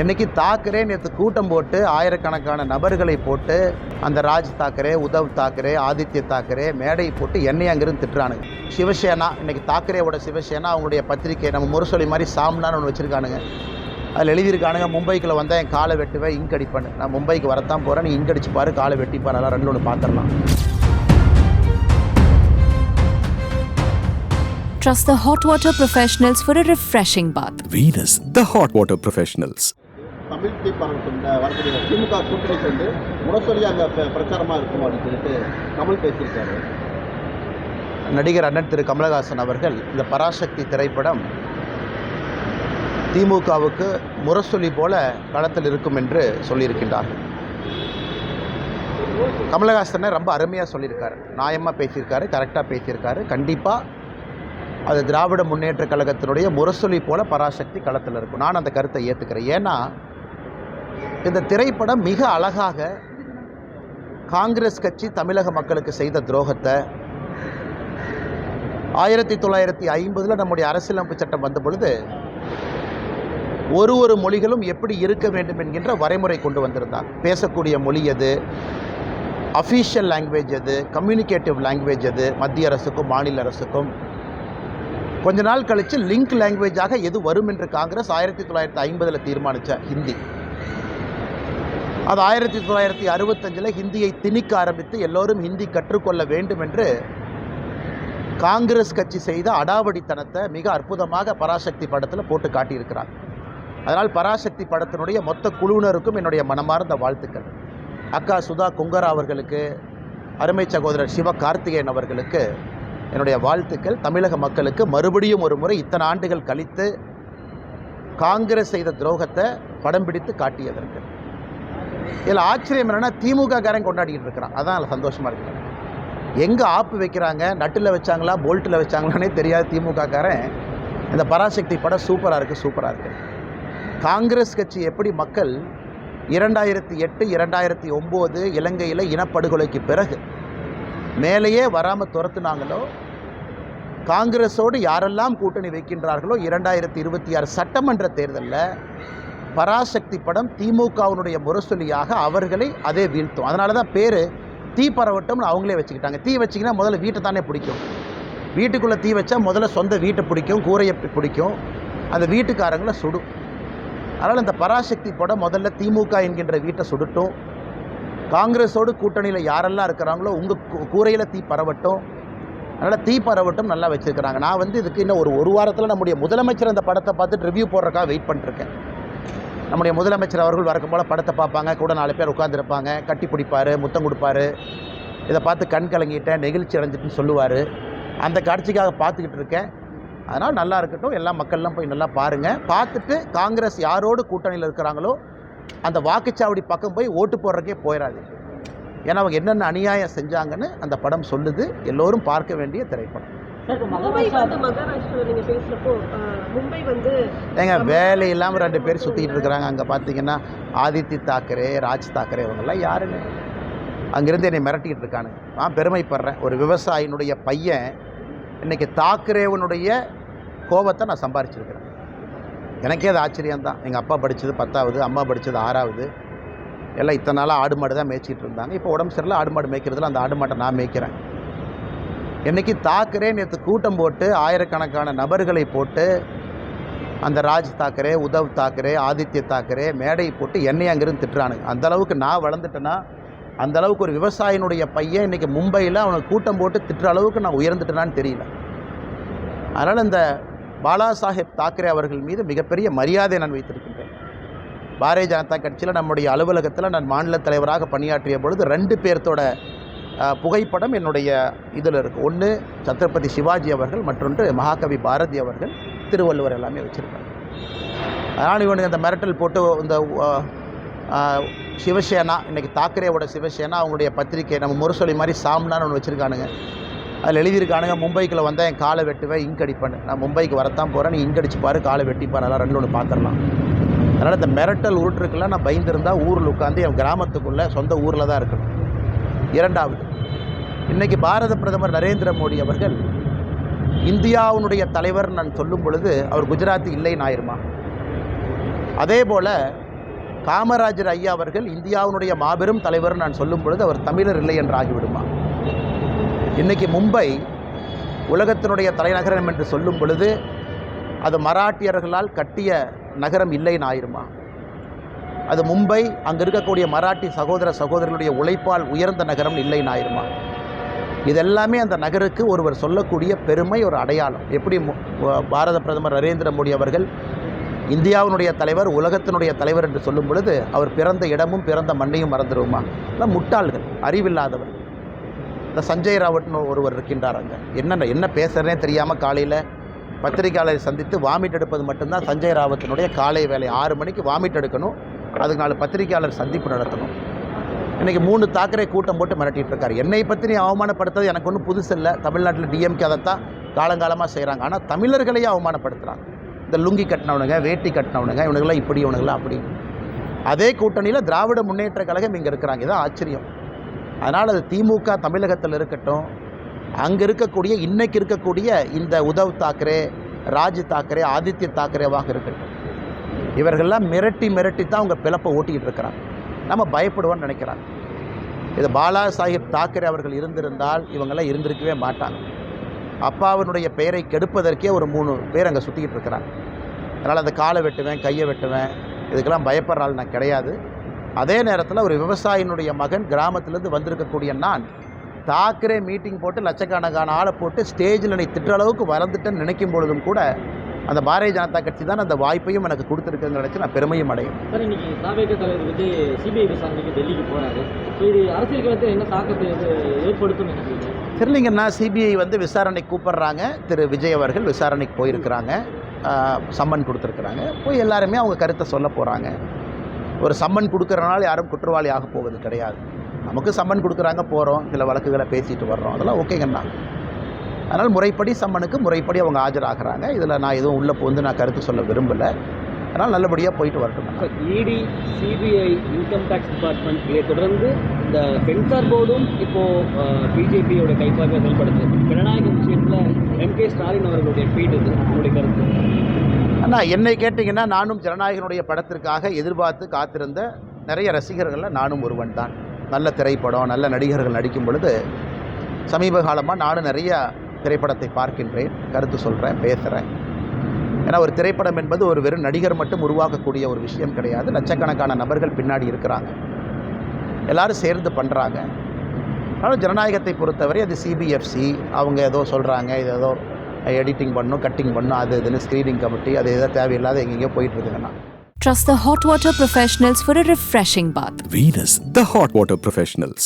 இன்னைக்கு தாக்கரே நேற்று கூட்டம் போட்டு ஆயிரக்கணக்கான நபர்களை போட்டு அந்த ராஜ் தாக்கரே உத்தவ் தாக்கரே ஆதித்ய தாக்கரே மேடை போட்டு என்னை அங்கிருந்து திட்டுறானுங்க சிவசேனா இன்னைக்கு தாக்கரேவோட சிவசேனா அவங்களுடைய பத்திரிக்கை நம்ம முரசொலி மாதிரி சாம்னான்னு ஒன்று வச்சுருக்கானுங்க அதில் எழுதியிருக்கானுங்க மும்பைக்குள்ள வந்தால் என் காலை வெட்டுவேன் இங்க் அடிப்பேன் நான் மும்பைக்கு வரத்தான் போகிறேன் நீ இங்க் அடிச்சு பாரு காலை வெட்டி பாரு அதெல்லாம் ரெண்டு ஒன்று பார்த்துடலாம் Trust the hot water professionals for a refreshing bath. Venus, the hot water professionals. Tamil தீ வரக்கூடிய திமுக கூட்டணி வந்து முரசொலி அங்கே பிரச்சாரமாக இருக்கும் அப்படின்னு சொல்லிட்டு கமல் பேசியிருக்காரு. நடிகர் அண்ணன் திரு கமலஹாசன் அவர்கள் இந்த பராசக்தி திரைப்படம் திமுகவுக்கு முரசொலி போல களத்தில் இருக்கும் என்று சொல்லியிருக்கின்றார்கள் கமலஹாசனை ரொம்ப அருமையாக சொல்லியிருக்காரு. நியாயமாக பேசியிருக்காரு கரெக்டாக பேசியிருக்காரு. கண்டிப்பாக அது திராவிட முன்னேற்ற கழகத்தினுடைய முரசொலி போல பராசக்தி களத்தில் இருக்கும். நான் அந்த கருத்தை ஏற்றுக்கிறேன் ஏன்னா இந்த திரைப்படம் மிக அழகாக காங்கிரஸ் கட்சி தமிழக மக்களுக்கு செய்த துரோகத்தை ஆயிரத்தி தொள்ளாயிரத்தி ஐம்பதில் நம்முடைய அரசியலமைப்பு சட்டம் வந்த பொழுது ஒரு ஒரு மொழிகளும் எப்படி இருக்க வேண்டும் என்கின்ற வரைமுறை கொண்டு வந்திருந்தார். பேசக்கூடிய மொழி எது? அஃபீஷியல் லாங்குவேஜ் எது? கம்யூனிகேட்டிவ் லாங்குவேஜ் எது? மத்திய அரசுக்கும் மாநில அரசுக்கும். கொஞ்ச நாள் கழித்து லிங்க் லாங்குவேஜாக எது வரும் என்று காங்கிரஸ் ஆயிரத்தி தொள்ளாயிரத்தி ஐம்பதில் தீர்மானித்த ஹிந்தி. அது ஆயிரத்தி தொள்ளாயிரத்தி அறுபத்தஞ்சில் ஹிந்தியை திணிக்க ஆரம்பித்து எல்லோரும் ஹிந்தி கற்றுக்கொள்ள வேண்டும் என்று காங்கிரஸ் கட்சி செய்த அடாவடித்தனத்தை மிக அற்புதமாக பராசக்தி படத்தில் போட்டு காட்டியிருக்கிறார். அதனால் பராசக்தி படத்தினுடைய மொத்த குழுவினருக்கும் என்னுடைய மனமார்ந்த வாழ்த்துக்கள். அக்கா சுதா குங்கரா அவர்களுக்கு அருமை சகோதரர் சிவ கார்த்திகேயன் அவர்களுக்கு என்னுடைய வாழ்த்துக்கள். தமிழக மக்களுக்கு மறுபடியும் ஒரு முறை இத்தனை ஆண்டுகள் கழித்து காங்கிரஸ் செய்த துரோகத்தை படம் பிடித்து காட்டியதற்கு. இதில் ஆச்சரியம் என்னென்னா திமுக காரன் கொண்டாடிக்கிட்டு இருக்கிறான். அதான் அதில் சந்தோஷமாக இருக்குது எங்கே ஆப்பு வைக்கிறாங்க? நட்டில் வச்சாங்களா? போல்ட்டில் வச்சாங்களானே தெரியாது திமுக காரன் இந்த பராசக்தி படம் சூப்பராக இருக்குது சூப்பராக இருக்குது காங்கிரஸ் கட்சி எப்படி மக்கள் இரண்டாயிரத்தி எட்டு இரண்டாயிரத்தி ஒம்பது இலங்கையில் இனப்படுகொலைக்கு பிறகு மேலேயே வராமல் துரத்துனாங்களோ காங்கிரஸோடு யாரெல்லாம் கூட்டணி வைக்கின்றார்களோ இரண்டாயிரத்தி இருபத்தி ஆறு சட்டமன்ற தேர்தலில் பராசக்தி படம் திமுகவினுடைய முரசொலியாக அவர்களை அதே வீழ்த்தும். அதனால தான் பேர் தீ பரவட்டம்னு அவங்களே வச்சுக்கிட்டாங்க. தீ வச்சிங்கன்னா முதல்ல வீட்டை தானே பிடிக்கும். வீட்டுக்குள்ளே தீ வச்சா முதல்ல சொந்த வீட்டை பிடிக்கும் கூரையை பிடிக்கும். அந்த வீட்டுக்காரங்களை சுடும். அதனால் இந்த பராசக்தி படம் முதல்ல திமுக என்கின்ற வீட்டை சுடட்டும். காங்கிரஸோடு கூட்டணியில் யாரெல்லாம் இருக்கிறாங்களோ உங்கள் கூரையில் தீ பரவட்டும். அதனால் தீ பரவட்டும் நல்லா வச்சுருக்கிறாங்க. நான் வந்து இதுக்கு இன்னும் ஒரு ஒரு வாரத்தில் நம்முடைய முதலமைச்சர் அந்த படத்தை பார்த்துட்டு ரிவ்யூ போடுறக்காக வெயிட் பண்ணிருக்கேன் நம்முடைய முதலமைச்சர் அவர்கள் வரக்கும் போல் படத்தை பார்ப்பாங்க கூட நாலு பேர் உட்காந்துருப்பாங்க கட்டி பிடிப்பார் முத்தம் கொடுப்பாரு. இதை பார்த்து கண் கலங்கிட்டேன் நெகிழ்ச்சி அடைஞ்சிட்டுன்னு சொல்லுவார். அந்த காட்சிக்காக பார்த்துக்கிட்டு இருக்கேன். அதனால் நல்லா இருக்கட்டும் எல்லா மக்கள்லாம் போய் நல்லா பாருங்கள் பார்த்துட்டு காங்கிரஸ் யாரோடு கூட்டணியில் இருக்கிறாங்களோ அந்த வாக்குச்சாவடி பக்கம் போய் ஓட்டு போடுறக்கே போயிடாது ஏன்னா அவங்க என்னென்ன அநியாயம் செஞ்சாங்கன்னு அந்த படம் சொல்லுது. எல்லோரும் பார்க்க வேண்டிய திரைப்படம். மும்பை வந்து மகாராஷ்டிரா நீங்க பேசுறப்போ அஹ், மும்பை வந்து ஏங்க வேலை இல்லாமல் ரெண்டு பேர் சுற்றிக்கிட்டு இருக்கிறாங்க. அங்கே பார்த்தீங்கன்னா ஆதித்ய தாக்கரே ராஜ் தாக்கரே இவங்கெல்லாம் யாருங்க? அங்கேருந்து என்னை மிரட்டிக்கிட்டு இருக்கானுங்க. நான் பெருமைப்படுறேன். ஒரு விவசாயினுடைய பையன் இன்னைக்கு தாக்கரேவனுடைய கோபத்தை நான் சம்பாரிச்சிருக்கிறேன். எனக்கே அது ஆச்சரியம்தான். எங்கள் அப்பா படித்தது பத்தாவது அம்மா படித்தது ஆறாவது. எல்லாம் இத்தனை நாளாக ஆடு மாடு தான் மேய்ச்சிட்டு இருந்தாங்க. இப்போ உடம்பு சரியில்லை ஆடு மாடு மேய்க்கிறதுல அந்த ஆடு மாட்டை நான் மேய்க்கிறேன். இன்றைக்கி தாக்கரே நேற்று கூட்டம் போட்டு ஆயிரக்கணக்கான நபர்களை போட்டு அந்த ராஜ் தாக்கரே உதவ் தாக்கரே ஆதித்ய தாக்கரே மேடை போட்டு என்னை அங்கிருந்து திட்டுறானுங்க. அந்த அளவுக்கு நான் வளர்ந்துட்டேன்னா அந்த அளவுக்கு ஒரு விவசாயினுடைய பையன் இன்னைக்கு மும்பையில் அவனுக்கு கூட்டம் போட்டு திட்டுற அளவுக்கு நான் உயர்ந்துட்டேனான்னு தெரியல. அதனால் இந்த பாலா சாஹேப் தாக்கரே அவர்கள் மீது மிகப்பெரிய மரியாதை நான் வைத்திருக்கின்றேன். பாரதிய ஜனதா கட்சியில் நம்முடைய அலுவலகத்தில் நான் மாநில தலைவராக பணியாற்றிய பொழுது ரெண்டு பேர்த்தோட புகைப்படம் என்னுடைய இதில் இருக்குது ஒன்று சத்ரபதி சிவாஜி அவர்கள் மற்றொன்று மகாகவி பாரதி அவர்கள் திருவள்ளுவர் எல்லாமே வச்சுருக்காங்க. அதனால் இவனுக்கு அந்த மிரட்டல் போட்டு இந்த சிவசேனா இன்றைக்கி தாக்கரேவோட சிவசேனா அவங்களுடைய பத்திரிக்கை நம்ம முரசொலி மாதிரி சாம்னான்னு ஒன்று வச்சுருக்கானுங்க. அதில் எழுதியிருக்கானுங்க மும்பைக்குள்ள வந்தால் என் காலை வெட்டுவேன் இங்க் அடிப்பேன் நான் மும்பைக்கு வரத்தான் போகிறேன் நீ இங்க் பாரு காலை வெட்டிப்பார் அதெல்லாம் ரெண்டு ஒன்று பார்த்துடலாம் அதனால் இந்த மிரட்டல் உருட்டுருக்கெல்லாம் நான் பயந்துருந்தால் ஊரில் உட்காந்து என் கிராமத்துக்குள்ளே சொந்த ஊரில் தான் இருக்கணும். இரண்டாவது. இன்றைக்கி பாரத பிரதமர் நரேந்திர மோடி அவர்கள் இந்தியாவினுடைய தலைவர் நான் சொல்லும் பொழுது அவர் குஜராத்து இல்லைன்னு ஆயிருமா அதே போல் காமராஜர் ஐயா அவர்கள் இந்தியாவினுடைய மாபெரும் தலைவர் நான் சொல்லும் பொழுது அவர் தமிழர் இல்லை என்று ஆகிவிடுமா. இன்றைக்கி மும்பை உலகத்தினுடைய தலைநகரம் என்று சொல்லும் பொழுது அது மராட்டியர்களால் கட்டிய நகரம் இல்லைன்னு ஆயிருமா அது மும்பை அங்கே இருக்கக்கூடிய மராட்டி சகோதர சகோதரர்களுடைய உழைப்பால் உயர்ந்த நகரம் இல்லை நாயிருமா இதெல்லாமே அந்த நகருக்கு ஒருவர் சொல்லக்கூடிய பெருமை ஒரு அடையாளம். எப்படி பாரத பிரதமர் நரேந்திர மோடி அவர்கள் இந்தியாவினுடைய தலைவர் உலகத்தினுடைய தலைவர் என்று சொல்லும் பொழுது அவர் பிறந்த இடமும் பிறந்த மண்ணையும் மறந்துடுவோமா எல்லாம் முட்டாள்கள் அறிவில்லாதவர். இந்த சஞ்சய் ராவட்னு ஒருவர் இருக்கின்றார் அங்கே. என்ன என்ன பேசுகிறேனே தெரியாமல் காலையில் பத்திரிகையாளரை சந்தித்து வாமிட் எடுப்பது மட்டும்தான் சஞ்சய் ராவத்தினுடைய காலை வேலை. ஆறு மணிக்கு வாமிட் எடுக்கணும். அதுக்கு நாலு பத்திரிகையாளர் சந்திப்பு நடத்தணும். இன்றைக்கி மூணு தாக்கரே கூட்டம் போட்டு மிரட்டிகிட்டு இருக்காரு. என்னை பற்றி அவமானப்படுத்துறது எனக்கு ஒன்றும் புதுசு இல்லை. தமிழ்நாட்டில் டிஎம்கே அதைத்தான் காலங்காலமாக செய்கிறாங்க ஆனால் தமிழர்களையே அவமானப்படுத்துகிறாங்க இந்த லுங்கி கட்டினவனுங்க வேட்டி கட்டினவனுங்க இவனுங்களாம் இப்படி இவனுங்களாம் அப்படி. அதே கூட்டணியில் திராவிட முன்னேற்ற கழகம் இங்கே இருக்கிறாங்க. இதான் ஆச்சரியம். அதனால் அது திமுக தமிழகத்தில் இருக்கட்டும் அங்கே இருக்கக்கூடிய இன்றைக்கு இருக்கக்கூடிய இந்த உதவ் தாக்கரே ராஜ் தாக்கரே ஆதித்ய தாக்கரேவாக இருக்கட்டும். இவர்கள்லாம் மிரட்டி மிரட்டி தான் அவங்க பிழப்பை ஓட்டிக்கிட்டு இருக்கிறாங்க. நம்ம பயப்படுவோன்னு நினைக்கிறாங்க. இது பாலா சாஹிப் தாக்கரே அவர்கள் இருந்திருந்தால் இவங்கெல்லாம் இருந்திருக்கவே மாட்டாங்க. அப்பாவினுடைய பெயரை கெடுப்பதற்கே ஒரு மூணு பேர் அங்கே சுற்றிக்கிட்டு இருக்கிறாங்க. அதனால் அந்த காலை வெட்டுவேன் கையை வெட்டுவேன் இதுக்கெல்லாம் பயப்படுற ஆள் நான் கிடையாது. அதே நேரத்தில் ஒரு விவசாயினுடைய மகன் கிராமத்திலேருந்து வந்திருக்கக்கூடிய நான் தாக்கரே மீட்டிங் போட்டு லட்சக்கணக்கான ஆளை போட்டு ஸ்டேஜில் நீ திட்டுற அளவுக்கு வளர்ந்துட்டேன்னு நினைக்கும் பொழுதும் கூட அந்த பாரதிய ஜனதா கட்சி தான் அந்த வாய்ப்பையும் எனக்கு கொடுத்துருக்குன்னு நினச்சி நான் பெருமையும் அடையும் சார் இன்னைக்கு தாவேக தலைவர் வந்து சிபிஐ விசாரணைக்கு டெல்லிக்கு போறாரு. ஸோ இது அரசியல் களத்தில் என்ன தாக்கத்தை ஏற்படுத்தும் தெரியலிங்கன்னா சிபிஐ வந்து விசாரணைக்கு கூப்பிடுறாங்க. திரு விஜய் அவர்கள் விசாரணைக்கு போயிருக்கிறாங்க. சம்மன் கொடுத்துருக்குறாங்க. போய் எல்லாருமே அவங்க கருத்தை சொல்ல போகிறாங்க ஒரு சம்மன் கொடுக்குறனால யாரும் குற்றவாளி ஆக போவது கிடையாது. நமக்கு சம்மன் கொடுக்குறாங்க போகிறோம் சில வழக்குகளை பேசிட்டு வர்றோம். அதெல்லாம் ஓகேங்கண்ணா. அதனால் முறைப்படி சம்மனுக்கு முறைப்படி அவங்க ஆஜராகிறாங்க. இதில் நான் எதுவும் உள்ளே வந்து நான் கருத்து சொல்ல விரும்பலை. அதனால் நல்லபடியாக போயிட்டு வரட்டும். இடி சிபிஐ இன்கம் டேக்ஸ் டிபார்ட்மெண்ட் இதை தொடர்ந்து இந்த சென்சார் போர்டும் இப்போ பிஜேபியோட கைப்பாக செயல்படுது. ஜனநாயக விஷயத்தில் எம் கே ஸ்டாலின் அவர்களுடைய ட்வீட் இது உங்களுடைய கருத்து? அண்ணா என்னை கேட்டிங்கன்னா நானும் ஜனநாயகனுடைய படத்திற்காக எதிர்பார்த்து காத்திருந்த நிறைய ரசிகர்களில் நானும் ஒருவன் தான். நல்ல திரைப்படம் நல்ல நடிகர்கள் நடிக்கும் பொழுது சமீப காலமாக நானும் நிறைய திரைப்படத்தை பார்க்கின்றேன் கருத்து சொல்கிறேன் பேசுகிறேன் ஏன்னா ஒரு திரைப்படம் என்பது ஒரு வெறும் நடிகர் மட்டும் உருவாக்கக்கூடிய ஒரு விஷயம் கிடையாது. லட்சக்கணக்கான நபர்கள் பின்னாடி இருக்கிறாங்க. எல்லாரும் சேர்ந்து பண்ணுறாங்க ஆனால் ஜனநாயகத்தை பொறுத்தவரை அது சிபிஎஃப்சி அவங்க ஏதோ சொல்கிறாங்க இது ஏதோ எடிட்டிங் பண்ணும் கட்டிங் பண்ணும் அது இதுன்னு ஸ்க்ரீனிங் கமிட்டி அது எதோ தேவையில்லாத எங்கெங்கேயோ போயிட்டு இருக்குங்கண்ணா Trust the hot water professionals for a refreshing bath. Venus, the hot water professionals.